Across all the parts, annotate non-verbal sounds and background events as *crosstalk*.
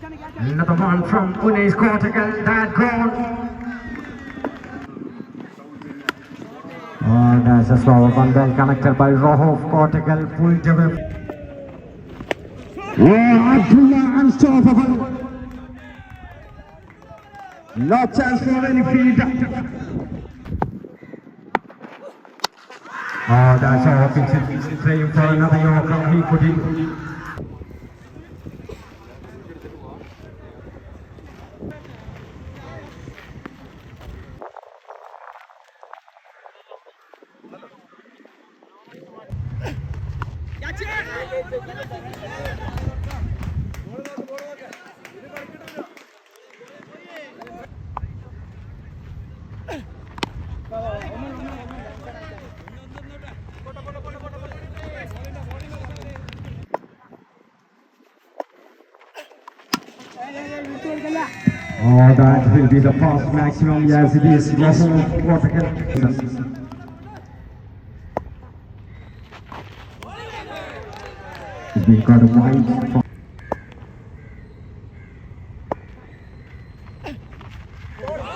Another one from Pune's Cortical, that goal. Oh, that's a slower one well connected by Rohov Cortical, pulled away. Oh, Abdullah unstoppable. No chance for any feed. Oh, that's all pitch playing for another Yorker. He couldn't. Oh, that will be the pass maximum as it is. Russell Cortical. We got a wide.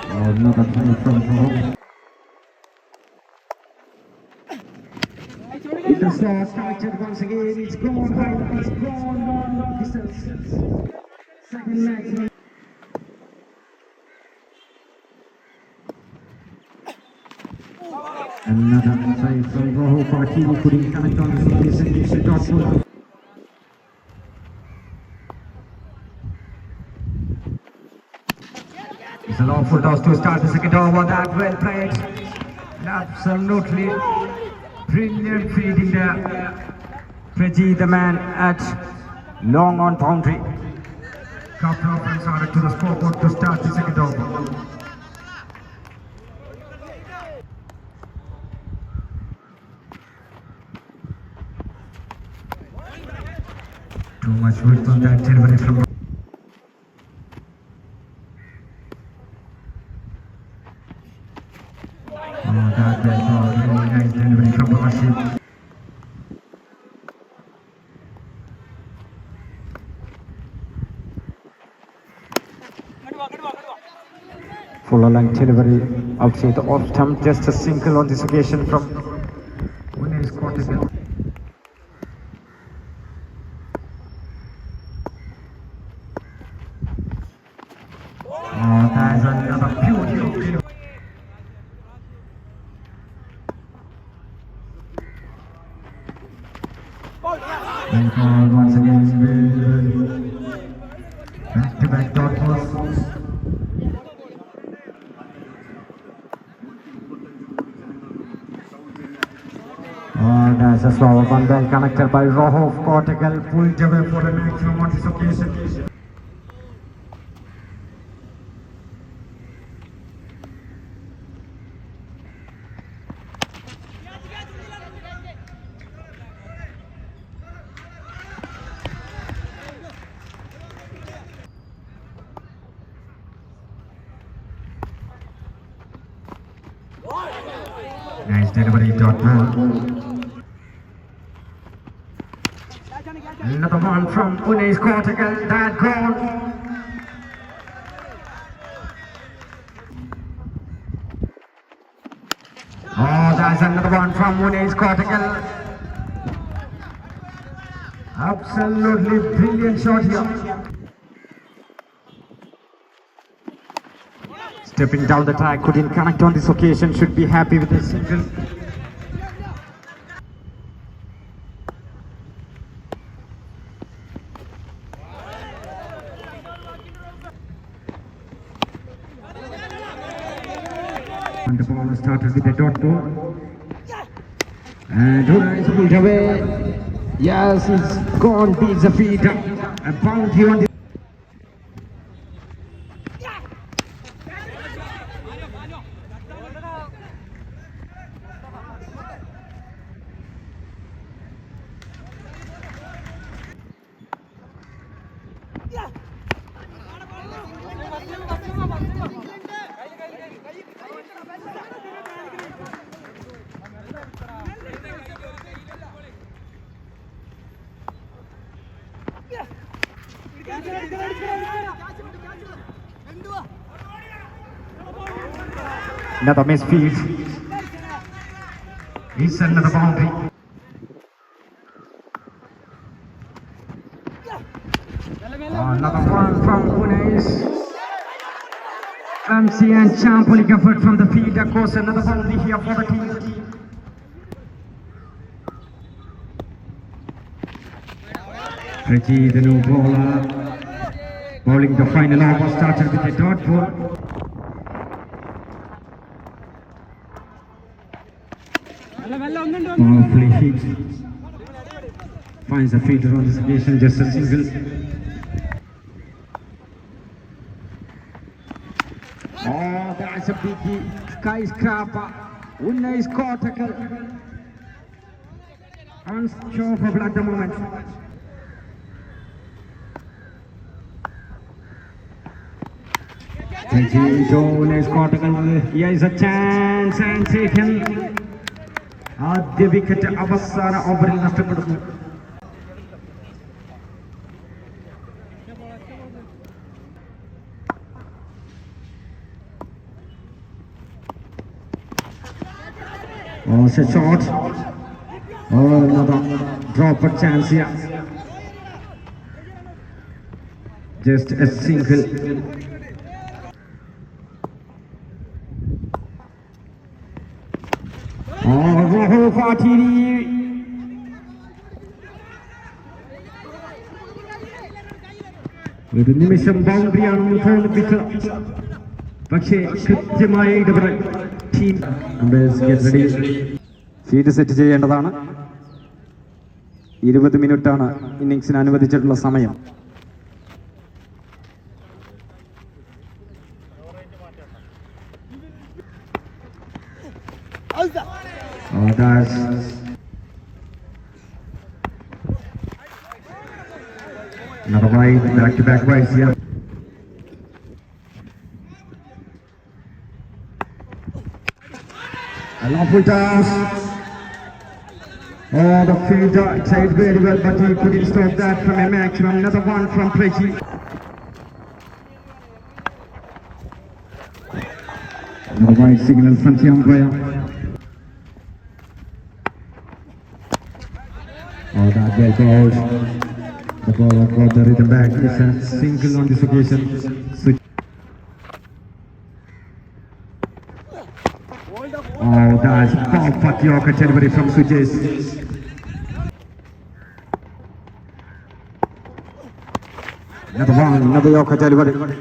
Oh, another play from home. The star started once again. It's gone high. It's gone long distance. Second maximum. Another save from Rojo Partini couldn't connect on the and it's a. Long full toss to start the second over. That well played. Absolutely brilliant feeding there. Preji, the man at long on boundary. Couple of runs added to the scoreboard to start the second over. Too much width on that delivery from Oh, that a really nice delivery from. Full length delivery outside the off stump, just a single on this occasion from Winners Cortical. That is another beautiful delivery. And call once again. Back to back dot balls. Oh, that's a slower one well connected by Rohov Cortical, pulled away for a maximum on this occasion. Another one from Pune's Cortical, that goal. Oh, that's another one from Pune's Cortical. Absolutely brilliant shot here. Stepping down the track, couldn't connect on this occasion, should be happy with a single. And the ball started with a dot ball. And Hura is pulled away. Yes, it's gone, beats the feet. A bounty on the Another misfield. It's another boundary. Another one from Pune MC and Champ pulling effort from the field. Course, another boundary here for the team. Reggie, the new bowler, bowling the final over, started with a dot ball. Powerfully hit. Finds a feeder on this occasion, just a single. Oh, that's a biggie. Skyscraper. Unna score tackle. Unstoppable at the moment. Jones score tackle. Here is a chance and taken. ആദ്യ wicket അവസാന ഓവറിൽ നഷ്ടപ്പെടുന്നു Oh. Oh, chance here. Just a single. Fatiri. *laughs* ഒരു നിമിഷം ബൗണ്ടറിയാണ് തോന്നിപ്പിച്ച പക്ഷേ കൃത്യമായ ഇടപെടൽ. Team set ചെയ്യേണ്ടതാണ്. ഇരുപത് മിനിറ്റാണ് ഇന്നിങ്സിന് അനുവദിച്ചിട്ടുള്ള സമയം. Oh, another wide, back to back here. A lawful toss. Oh, the fielder tried very well, but he couldn't stop that from a maximum. Another one from Preti. Another wide signal from the well bowled. The ball got the rhythm back. It's a single on this occasion. Switch. Oh, that's perfect Yorker delivery from Sujesh. Another one, another Yorker delivery.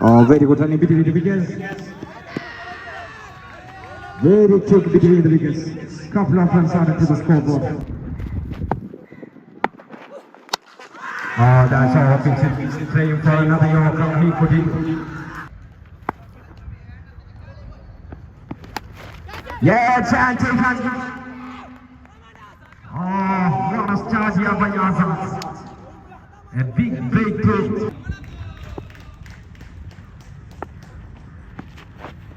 Oh, very good running wickets. Very quick between the wickets. Couple of runs added to the scoreboard. Oh, that's all Vincent playing for another Yorker. He put in. Yeah, chance taken. Oh, what a start here by Azam. A big breakthrough.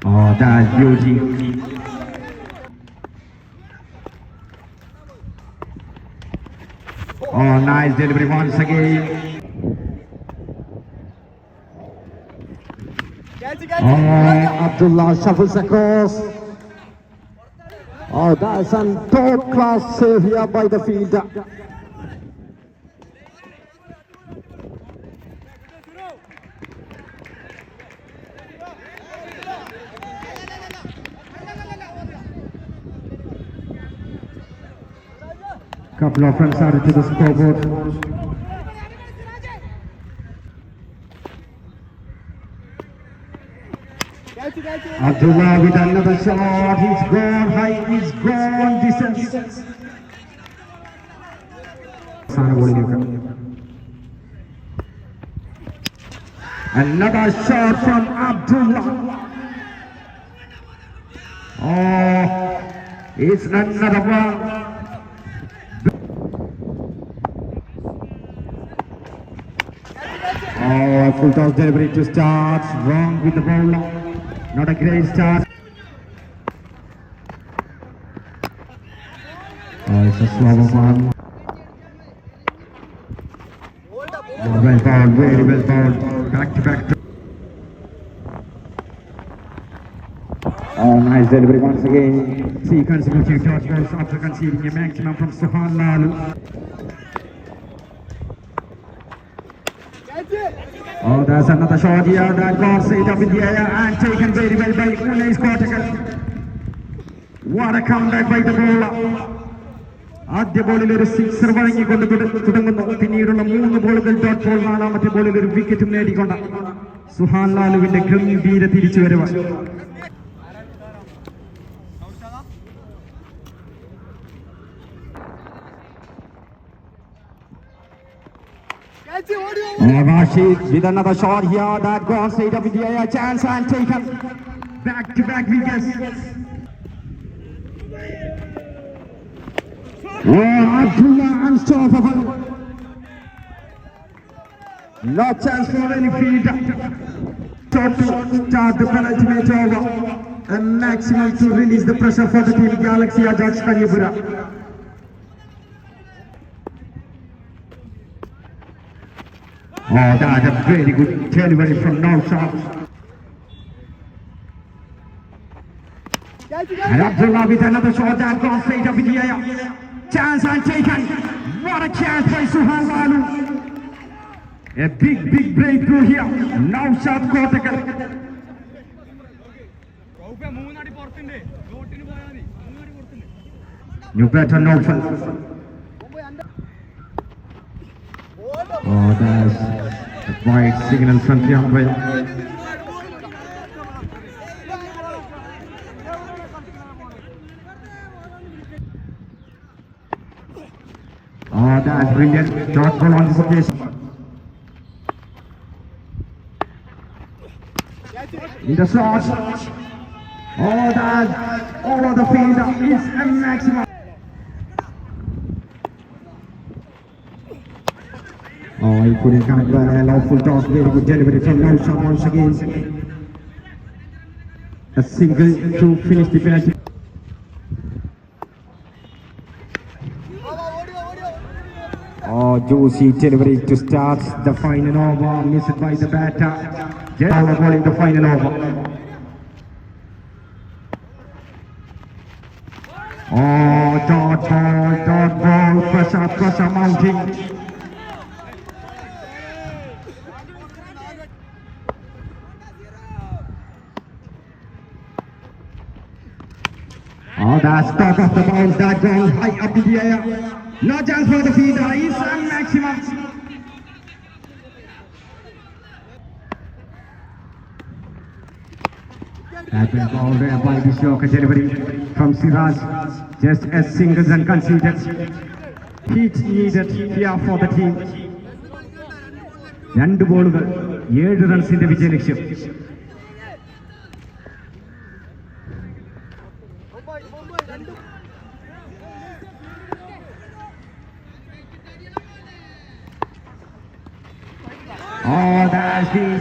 Oh, ah, that's beauty. Oh, nice delivery once again. Oh, Abdullah shuffles across. Oh, that's a top class save here by the fielder. Now friends added to the scoreboard. Abdullah with another shot. He's gone high. He's gone distance. Sana Another shot from Abdullah. Oh, it's another one. Oh, full toss delivery to start. Wrong with the bowler. Not a great start. Oh, it's a slower one. well bowled, very well bowled. Back to back. Oh, nice delivery once again. Three consecutive dodge balls after conceding a maximum from Suhan Lalu. Oh, there's another shot here that got saved up in the air and taken very well by Unai Sportical. What a comeback by the bowler. ആദ്യ ബോളിൽ ഒരു sixer വഴങ്ങിക്കൊണ്ട് തുട- തുടങ്ങുന്നു പിന്നീടുള്ള മൂന്ന് ബോളുകൾ dot ball നാലാമത്തെ ബോളിൽ ഒരു വിക്കറ്റും നേടിക്കൊണ്ട് സുഹാൻ ലാലുവിന്റെ ഗംഭീര തിരിച്ചുവരവ് Rashid with another shot here that goes straight up in the air. Chance and taken. Back to back wickets. Oh, Abdullah unstoppable. No chance for any field. Shot to start the penultimate over. A maximum to release the pressure for the team Galaxy Ajax Kanyapura. Oh, that's a very good delivery from Northside. And Abdullah with another shot down cross up in the air. Chance untaken. What a chance by Suhan A big, big breakthrough here. Now shot again. You better know first. Oh, that's a white signal from the. Oh, that's brilliant. Dot ball on this occasion. In the slot. Oh, that over the field is a maximum. Oh, he couldn't connect well. A lawful toss. Very good delivery from Naushad once again. A single to finish the penalty. Oh, juicy delivery to start the final over. Missed by the batter. Jala bowling the final over. Oh, dot ball, dot ball, pressure, pressure mounting. Oh, that's top of the bounce, that goes high up in the air. No chance for the feeder, is a maximum. That will go there by the Shoka delivery from Siraj. Just as singles and conceded. Heat needed here for the team. രണ്ട് ബോളുകൾ ഏഴ് റൺസിന്റെ വിജയലക്ഷ്യം Oh,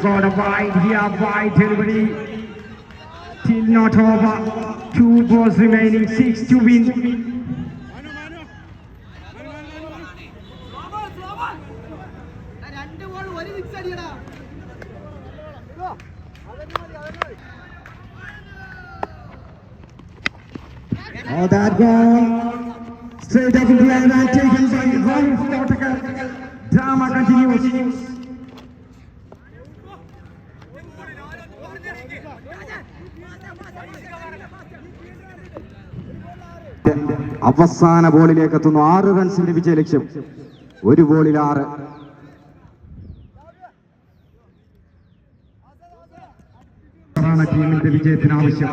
scored by here by delivery. Till not over. Two balls remaining, six to win. Oh, that ball straight up into the air, taken by one Drama continues. അവസാന ബോളിലേക്ക് എത്തുന്നു. ആറ് റൺസിന്റെ വിജയലക്ഷ്യം ഒരു ബോളിൽ ആറ്. ടീമിന്റെ വിജയത്തിന് ആവശ്യം.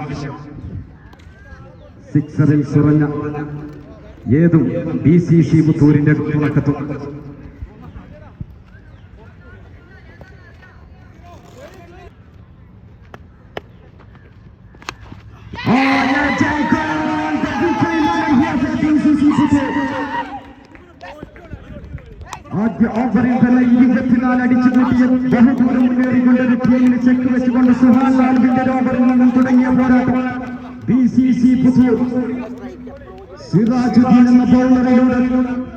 സിക്സറിൽ സുറഞ്ഞ ഏതും ബി സി സി പുത്തൂരിന്റെ തുടക്കത്തും. ആദ്യ ഓവറിൽ തന്നെ ഇരുപത്തിനാല് അടിച്ചു കൂട്ടിയ ബഹുദൂരം മുന്നേറിക്കൊണ്ടൊരു ടീമിന് ചെക്ക് വെച്ചുകൊണ്ട് സുഹാൻ ലാൽവിന്റെ ഓവറിൽ നിന്നും തുടങ്ങിയ പോരാട്ടം. ബി സി സി പുതിയ സിറാജുദ്ദീൻ എന്ന ബൗളറിലൂടെ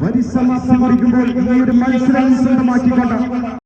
പരിസമാപ്തി കുറിക്കുമ്പോൾ ഈ ഒരു മത്സരം സ്വന്തമാക്കിക്കൊണ്ട്